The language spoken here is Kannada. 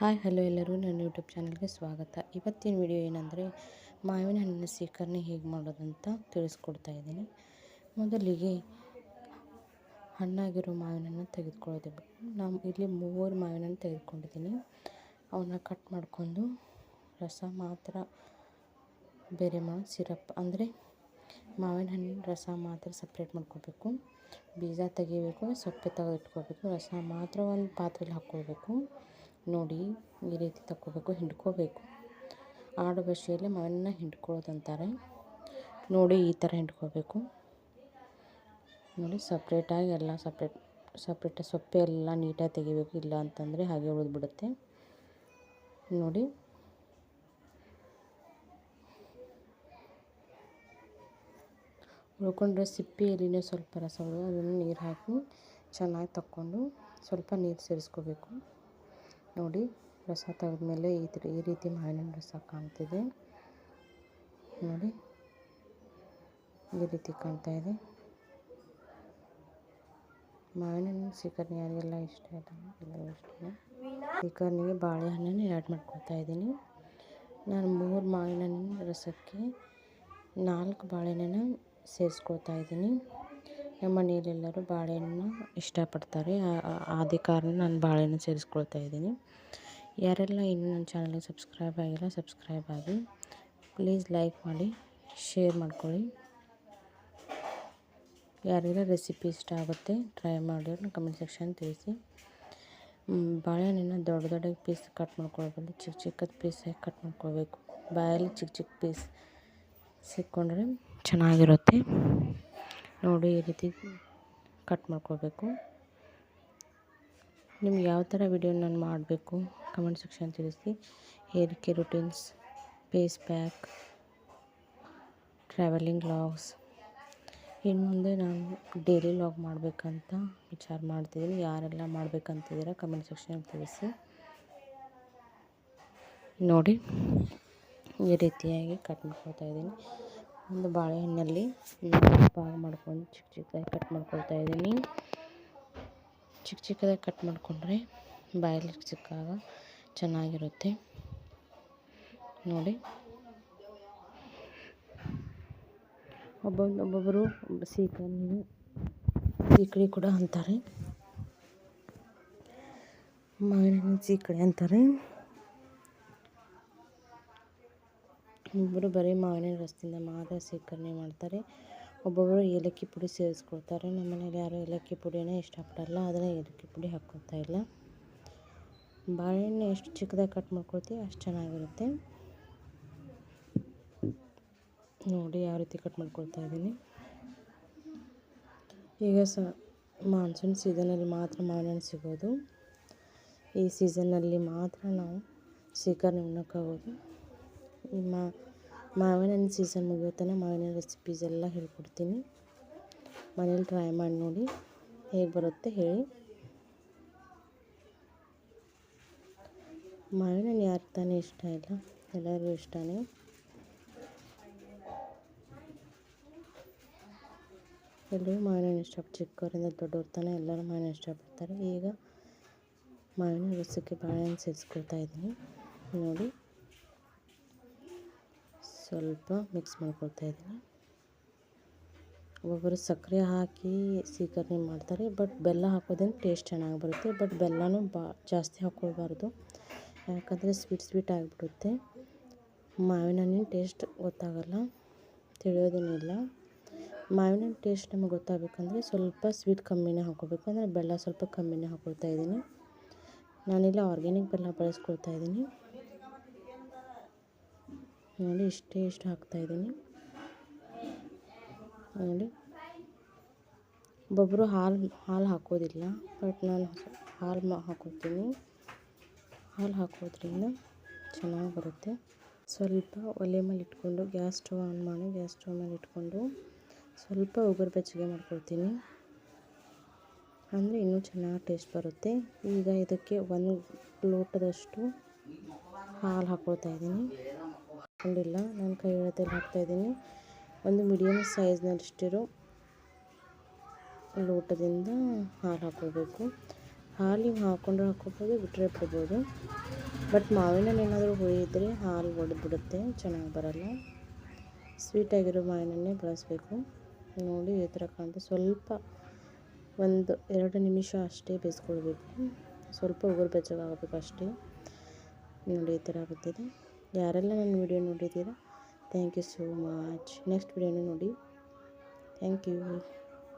ಹಾಯ್, ಹಲೋ ಎಲ್ಲರೂ. ನನ್ನ ಯೂಟ್ಯೂಬ್ ಚಾನಲ್ಗೆ ಸ್ವಾಗತ. ಇವತ್ತಿನ ವಿಡಿಯೋ ಏನಂದರೆ, ಮಾವಿನ ಹಣ್ಣಿನ ಸ್ವೀಕರಣೆ ಹೇಗೆ ಮಾಡೋದಂತ ತಿಳಿಸ್ಕೊಡ್ತಾ ಇದ್ದೀನಿ. ಮೊದಲಿಗೆ ಹಣ್ಣಾಗಿರೋ ಮಾವಿನ ಹಣ್ಣು ತೆಗೆದುಕೊಳ್ಳೋದು. ನಾನು ಇಲ್ಲಿ ಮೂವರು ಮಾವಿನ ಹಣ್ಣು ತೆಗೆದುಕೊಂಡಿದ್ದೀನಿ. ಅವನ್ನ ಕಟ್ ಮಾಡಿಕೊಂಡು ರಸ ಮಾತ್ರ, ಬೇರೆ ಮಾಡೋ, ಸಿರಪ್ ಅಂದರೆ ಮಾವಿನ ಹಣ್ಣಿನ ರಸ ಮಾತ್ರ ಸಪ್ರೇಟ್ ಮಾಡ್ಕೋಬೇಕು. ಬೀಜ ತೆಗಿಬೇಕು, ಸೊಪ್ಪೆ ತೆಗೆದಿಟ್ಕೋಬೇಕು, ರಸ ಮಾತ್ರ ಒಂದು ಪಾತ್ರೆಯಲ್ಲಿ ಹಾಕ್ಕೊಳ್ಬೇಕು. ನೋಡಿ ಈ ರೀತಿ ತಕ್ಕೋಬೇಕು, ಹಿಂಡ್ಕೋಬೇಕು. ಆಡು ಭಾಷೆಯಲ್ಲಿ ಮಾವಿನ ಹಿಂಡ್ಕೊಳ್ಳೋದು ಅಂತಾರೆ ನೋಡಿ ಈ ಥರ ಹಿಂಡ್ಕೋಬೇಕು. ನೋಡಿ ಸಪ್ರೇಟಾಗಿ ಎಲ್ಲ ಸಪ್ರೇಟ್ ಸಪ್ರೇಟ್ ಸೊಪ್ಪೆ ಎಲ್ಲ ನೀಟಾಗಿ ತೆಗಿಬೇಕು, ಇಲ್ಲ ಅಂತಂದರೆ ಹಾಗೆ ಉಳಿದ್ಬಿಡುತ್ತೆ. ನೋಡಿ. ಉಳ್ಕೊಂಡ್ರೆ ಸಿಪ್ಪೆಯಲ್ಲಿನೇ ಸ್ವಲ್ಪ ರಸ ಅದನ್ನು ನೀರು ಹಾಕಿ ಚೆನ್ನಾಗಿ ತಕ್ಕೊಂಡು ಸ್ವಲ್ಪ ನೀರು ಸೇರಿಸ್ಕೋಬೇಕು. ನೋಡಿ, ರಸ ತೆಗೆದ್ಮೇಲೆ ಈ ಥರ ಈ ರೀತಿ ಮಾವಿನ ರಸ ಕಾಣ್ತಿದೆ. ನೋಡಿ, ಈ ರೀತಿ ಕಾಣ್ತಾ ಇದೆ. ಮಾವಿನ ಸೀಕರ್ಣಿ ಯಾರಿಗೆಲ್ಲ ಇಷ್ಟ ಇಲ್ಲ ಇಷ್ಟನೇ ಸೀಕರ್ಣಿಗೆ ಬಾಳೆಹಣ್ಣನ್ನು ಆ್ಯಡ್ ಮಾಡ್ಕೊಳ್ತಾ ಇದ್ದೀನಿ. ನಾನು ಮೂರು ಮಾವಿನ ರಸಕ್ಕೆ ನಾಲ್ಕು ಬಾಳೆಹಣ್ಣನ್ನು ಸೇರಿಸ್ಕೊಳ್ತಾ ಇದ್ದೀನಿ. ನಮ್ಮ ಮನೆಯಲ್ಲೆಲ್ಲರೂ ಬಾಳೆಹಣ್ಣು ಇಷ್ಟಪಡ್ತಾರೆ. ಆದ ಕಾರಣ ನಾನು ಬಾಳೆಹಣ್ಣು ಸೇರಿಸ್ಕೊಳ್ತಾ ಇದ್ದೀನಿ. ಯಾರೆಲ್ಲ ಇನ್ನೂ ನನ್ನ ಚಾನಲ್ಗೆ ಸಬ್ಸ್ಕ್ರೈಬ್ ಆಗಿಲ್ಲ, ಸಬ್ಸ್ಕ್ರೈಬ್ ಆಗಿ. ಪ್ಲೀಸ್ ಲೈಕ್ ಮಾಡಿ, ಶೇರ್ ಮಾಡ್ಕೊಳ್ಳಿ. ಯಾರಿಗೆಲ್ಲ ರೆಸಿಪಿ ಇಷ್ಟ ಆಗುತ್ತೆ, ಟ್ರೈ ಮಾಡಿ ಕಮೆಂಟ್ ಸೆಕ್ಷನ್ ತಿಳಿಸಿ. ಬಾಳೆಹಣ್ಣನ್ನು ದೊಡ್ಡ ದೊಡ್ಡ ಪೀಸ್ ಕಟ್ ಮಾಡ್ಕೊಳ್ಬೋದು ಚಿಕ್ಕ ಚಿಕ್ಕದ ಪೀಸಾಗಿ ಕಟ್ ಮಾಡ್ಕೊಳ್ಬೇಕು. ಬಾಯಲ್ಲಿ ಚಿಕ್ಕ ಚಿಕ್ಕ ಪೀಸ್ ಸಿಕ್ಕೊಂಡ್ರೆ ಚೆನ್ನಾಗಿರುತ್ತೆ. ನೋಡಿ ಈ ರೀತಿ ಕಟ್ ಮಾಡ್ಕೋಬೇಕು ನಿಮ್ಗೆ ಯಾವ ಥರ ವಿಡಿಯೋ ನಾನು ಮಾಡಬೇಕು ಕಮೆಂಟ್ ಸೆಕ್ಷನ್ ತಿಳಿಸಿ. Hair care routines face pack travelling logs ಇನ್ನು ಮುಂದೆ ನಾನು ಡೈಲಿ ಲಾಗ್ ಮಾಡಬೇಕಂತ ವಿಚಾರ ಮಾಡ್ತಿದ್ದೀನಿ. ಯಾರೆಲ್ಲ ಮಾಡಬೇಕಂತಿದ್ದೀರಾ ಕಮೆಂಟ್ ಸೆಕ್ಷನ್ ತಿಳಿಸಿ. ನೋಡಿ, ಈ ರೀತಿಯಾಗಿ ಕಟ್ ಮಾಡ್ಕೊಳ್ತಾ ಇದ್ದೀನಿ. ಒಂದು ಬಾಳೆಹಣ್ಣಲ್ಲಿ ಭಾಗ ಮಾಡ್ಕೊಂಡು ಚಿಕ್ಕ ಚಿಕ್ಕದಾಗಿ ಕಟ್ ಮಾಡ್ಕೊಳ್ತಾ ಇದ್ದೀನಿ. ಚಿಕ್ಕ ಚಿಕ್ಕದಾಗಿ ಕಟ್ ಮಾಡಿಕೊಂಡ್ರೆ ಬಾಯಲ್ಲಿ ಸಿಕ್ಕಾಗ ಚೆನ್ನಾಗಿರುತ್ತೆ. ನೋಡಿ. ಒಬ್ಬೊಂದು ಒಬ್ಬೊಬ್ಬರು ಸೀಕರಣಿ ಸೀಕಡಿ ಕೂಡ ಅಂತಾರೆ. ಮಾವಿನ ಸೀಕಡಿ ಅಂತಾರೆ. ಒಬ್ಬರು ಬರೀ ಮಾವಿನ ರಸದಿಂದ ಮಾತ್ರ ಶೇಖರಣೆ ಮಾಡ್ತಾರೆ. ಒಬ್ಬೊಬ್ಬರು ಏಲಕ್ಕಿ ಪುಡಿ ಸೇರಿಸ್ಕೊಳ್ತಾರೆ. ನಮ್ಮ ಮನೇಲಿ ಯಾರು ಏಲಕ್ಕಿ ಪುಡಿನೇ ಇಷ್ಟಪಡಲ್ಲ. ಆದರೆ ಏಲಕ್ಕಿ ಪುಡಿ ಹಾಕೋತಾ ಇಲ್ಲ. ಬಾಳೆಹಣ್ಣು ಎಷ್ಟು ಚಿಕ್ಕದಾಗಿ ಕಟ್ ಮಾಡ್ಕೊಳ್ತೀವಿ ಅಷ್ಟು ಚೆನ್ನಾಗಿರುತ್ತೆ. ನೋಡಿ ಯಾವ ರೀತಿ ಕಟ್ ಮಾಡ್ಕೊಳ್ತಾ ಇದ್ದೀನಿ. ಈಗ ಸ ಮಾನ್ಸೂನ್ ಸೀಸನಲ್ಲಿ ಮಾತ್ರ ಮಾವಿನಹಣ್ಣು ಸಿಗೋದು. ಈ ಸೀಸನ್ನಲ್ಲಿ ಮಾತ್ರ ನಾವು ಶೇಖರಣೆ ಮಾಡೋಕ್ಕಾಗೋದು ಈ ಮಾವಿನ ಹಣ್ಣು ಸೀಸನ್ ಮುಗಿಯೋ ತನಕ ಮಾವಿನ ರೆಸಿಪೀಸ್ ಎಲ್ಲ ಹೇಳ್ಕೊಡ್ತೀನಿ. ಮನೇಲಿ ಟ್ರೈ ಮಾಡಿ ನೋಡಿ ಹೇಗೆ ಬರುತ್ತೆ ಹೇಳಿ. ಮಾವಿನ ಹಣ್ಣು ಯಾರಿಗೆ ತಾನೇ ಇಷ್ಟ ಇಲ್ಲ, ಎಲ್ಲರಿಗೂ ಇಷ್ಟನೇ. ಎಲ್ಲರೂ ಮಾವಿನ ಹಣ್ಣು ಇಷ್ಟಪಟ್ಟು ಚಿಕ್ಕವರಿಂದ ದೊಡ್ಡವ್ರ ತಾನೇ ಎಲ್ಲರೂ ಮಾವಿನ ಇಷ್ಟಪಡ್ತಾರೆ ಈಗ ಮಾವಿನ ರಸಕ್ಕೆ ಬಾಳೆಹಣ್ಣು ಸೇರಿಸ್ಕೊಳ್ತಾ ಇದ್ದೀನಿ. ನೋಡಿ. ಸ್ವಲ್ಪ ಮಿಕ್ಸ್ ಮಾಡ್ಕೊಳ್ತಾ ಇದ್ದೀನಿ. ಒಬ್ಬೊಬ್ಬರು ಸಕ್ಕರೆ ಹಾಕಿ ಸೀಕರ್ಣಿ ಮಾಡ್ತಾರೆ ಬಟ್ ಬೆಲ್ಲ ಹಾಕೋದ್ರಿಂದ ಟೇಸ್ಟ್ ಚೆನ್ನಾಗಿ ಬರುತ್ತೆ ಬಟ್ ಬೆಲ್ಲನೂ ಬಾ, ಜಾಸ್ತಿ ಹಾಕ್ಕೊಳ್ಬಾರ್ದು ಯಾಕಂದರೆ ಸ್ವೀಟ್ ಸ್ವೀಟ್ ಆಗಿಬಿಡುತ್ತೆ. ಮಾವಿನ ಹಣ್ಣಿನ ಟೇಸ್ಟ್ ಗೊತ್ತಾಗಲ್ಲ ತಿಳಿಯೋದೇನಿಲ್ಲ ಮಾವಿನ ಹಣ್ಣು ಟೇಸ್ಟ್ ನಮಗೆ ಗೊತ್ತಾಗಬೇಕಂದ್ರೆ ಸ್ವಲ್ಪ ಸ್ವೀಟ್ ಕಮ್ಮಿನೇ ಹಾಕೋಬೇಕು. ಅಂದರೆ ಬೆಲ್ಲ ಸ್ವಲ್ಪ ಕಮ್ಮಿನೇ ಹಾಕ್ಕೊಳ್ತಾ ಇದ್ದೀನಿ. ನಾನಿಲ್ಲ ಆರ್ಗ್ಯಾನಿಕ್ ಬೆಲ್ಲ ಬಳಸ್ಕೊಳ್ತಾ ಇದ್ದೀನಿ. ನೋಡಿ ಇಷ್ಟೇ ಇಷ್ಟು ಹಾಕ್ತಾಯಿದ್ದೀನಿ ನೋಡಿ ಒಬ್ಬೊಬ್ಬರು ಹಾಲು ಹಾಲು ಹಾಕೋದಿಲ್ಲ, ಬಟ್ ನಾನು ಹಾಲು ಹಾಕೋತೀನಿ. ಹಾಲು ಹಾಕೋದ್ರಿಂದ ಚೆನ್ನಾಗಿ ಬರುತ್ತೆ. ಸ್ವಲ್ಪ ಒಲೆ ಮೇಲೆ ಇಟ್ಕೊಂಡು, ಗ್ಯಾಸ್ ಸ್ಟವ್ ಆನ್ ಮಾಡಿ, ಗ್ಯಾಸ್ ಸ್ಟವ್ ಮೇಲೆ ಇಟ್ಕೊಂಡು ಸ್ವಲ್ಪ ಉಗುರು ಬೆಚ್ಚಗೆ ಮಾಡ್ಕೊಳ್ತೀನಿ ಅಂದರೆ ಇನ್ನೂ ಚೆನ್ನಾಗಿ ಟೇಸ್ಟ್ ಬರುತ್ತೆ. ಈಗ ಇದಕ್ಕೆ ಒಂದು ಲೋಟದಷ್ಟು ಹಾಲು ಹಾಕ್ಕೊಳ್ತಾ ಇದ್ದೀನಿ. ಹಾಕೊಂಡಿಲ್ಲ. ನಾನು ಕೈ ಹಾಕ್ತಾ ಇದ್ದೀನಿ. ಒಂದು ಮೀಡಿಯಮ್ ಸೈಜ್ನಲ್ಲಿಷ್ಟಿರೋ ಲೋಟದಿಂದ ಹಾಲು ಹಾಕ್ಕೋಬೇಕು. ಹಾಲು ನೀವು ಹಾಕ್ಕೊಂಡ್ರೆ ಹಾಕ್ಕೋಬೋದು ಬಿಟ್ಟರೆ ಬಿಡ್ಬೋದು ಬಟ್ ಮಾವಿನಲ್ಲಿ ಏನಾದರೂ ಹುಳಿ ಇದ್ದರೆ ಹಾಲು ಒಡೆದ್ಬಿಡುತ್ತೆ, ಚೆನ್ನಾಗಿ ಬರಲ್ಲ. ಸ್ವೀಟಾಗಿರೋ ಮಾವಿನನ್ನೇ ಬಳಸಬೇಕು. ನೋಡಿ ಈ ಥರ ಕಾಣುತ್ತೆ ಸ್ವಲ್ಪ ಒಂದು ಎರಡು ನಿಮಿಷ ಅಷ್ಟೇ ಬೇಯಿಸ್ಕೊಳ್ಬೇಕು. ಸ್ವಲ್ಪ ಉಗುರು ಬೆಚ್ಚಗಾಗಬೇಕು ಅಷ್ಟೇ. ನೋಡಿ ಈ ಥರ ಆಗುತ್ತಿದೆ. ಯಾರೆಲ್ಲ ನನ್ನ ವಿಡಿಯೋ ನೋಡಿದ್ದೀರಾ? Thank you so much next ವಿಡಿಯೋನೂ ನೋಡಿ. Thank you